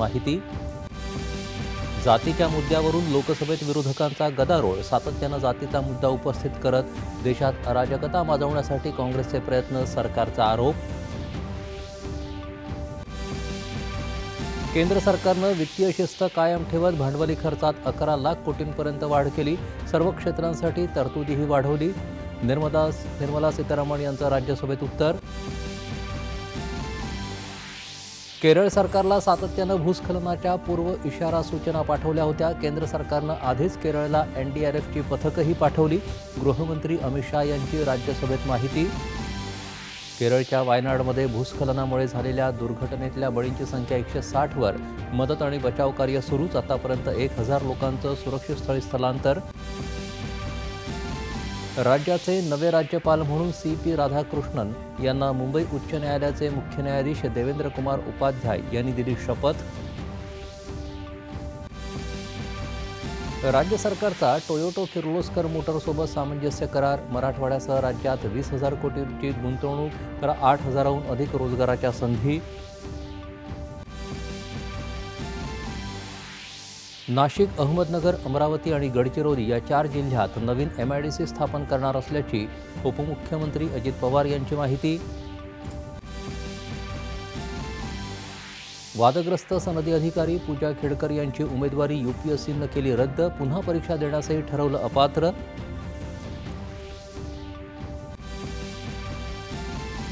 माहिती. जातीच्या मुद्द्यावरून लोकसभेत विरोधकांचा गदारोळ सातत्यानं जातीचा मुद्दा उपस्थित करत देशात अराजकता माजवण्यासाठी काँग्रेसचे प्रयत्न सरकारचा आरोप. केंद्र सरकारनं वित्तीय शिस्त कायम ठेवत भांडवली खर्चात अकरा लाख कोटींपर्यंत वाढ केली. सर्व क्षेत्रांसाठी तरतुदीही वाढवली. निर्मला निर्मला सीतारामन यांचं राज्यसभेत उत्तर. केरळ सरकारला सातत्यानं भूस्खलनाच्या पूर्व इशारा सूचना पाठवल्या होत्या. केंद्र सरकारनं आधीच केरळला एन डी आर एफची पथकही पाठवली. गृहमंत्री अमित शाह यांची राज्यसभेत माहिती. केरळच्या वायनाडमध्ये भूस्खलनामुळे झालेल्या दुर्घटनेतल्या बळींची संख्या एकशे साठवर मदत आणि बचाव कार्य सुरूच. आतापर्यंत एक हजार लोकांचं सुरक्षित स्थळी स्थलांतर. राज्याचे नवे राज्यपाल म्हणून सी पी राधाकृष्णन यांना मुंबई उच्च न्यायालयाचे मुख्य न्यायाधीश देवेंद्र कुमार उपाध्याय यांनी दिली शपथ. राज्य सरकारचा टोयोटो किर्लोस्कर मोटरसोबत सामंजस्य करार. मराठवाड्यासह राज्यात वीस हजार कोटींची गुंतवणूक तर आठ हजाराहून अधिक रोजगाराच्या संधी. नाशिक अहमदनगर अमरावती आणि गडचिरोली या चार जिल्ह्यात नवीन एम आय डी सी स्थापन करणार असल्याची उपमुख्यमंत्री अजित पवार यांची माहिती. वादग्रस्त सनदी अधिकारी पूजा खेडकर यांची उमेदवारी यूपीएससीनं केली रद्द पुन्हा परीक्षा देण्यासही ठरवलं अपात्र.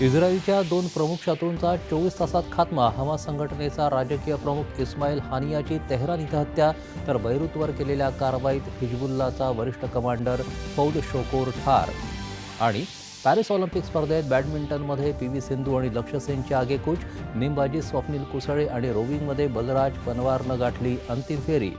इस्रायलच्या दोन प्रमुख शत्रूंचा चोवीस तासात खात्मा. हमास संघटनेचा राजकीय प्रमुख इस्माईल हानियाची तेहरान इथं हत्या तर बैरूतवर केलेल्या कारवाईत हिजबुल्लाचा वरिष्ठ कमांडर फौद शोकोर ठार. आणि पॅरिस ऑलिम्पिक स्पर्धेत बॅडमिंटनमध्ये पी व्ही सिंधू आणि लक्ष्य सेनची आगेकूच नेमबाजी स्वप्नील कुसळे आणि रोविंगमध्ये बलराज पनवारनं गाठली अंतिम फेरी.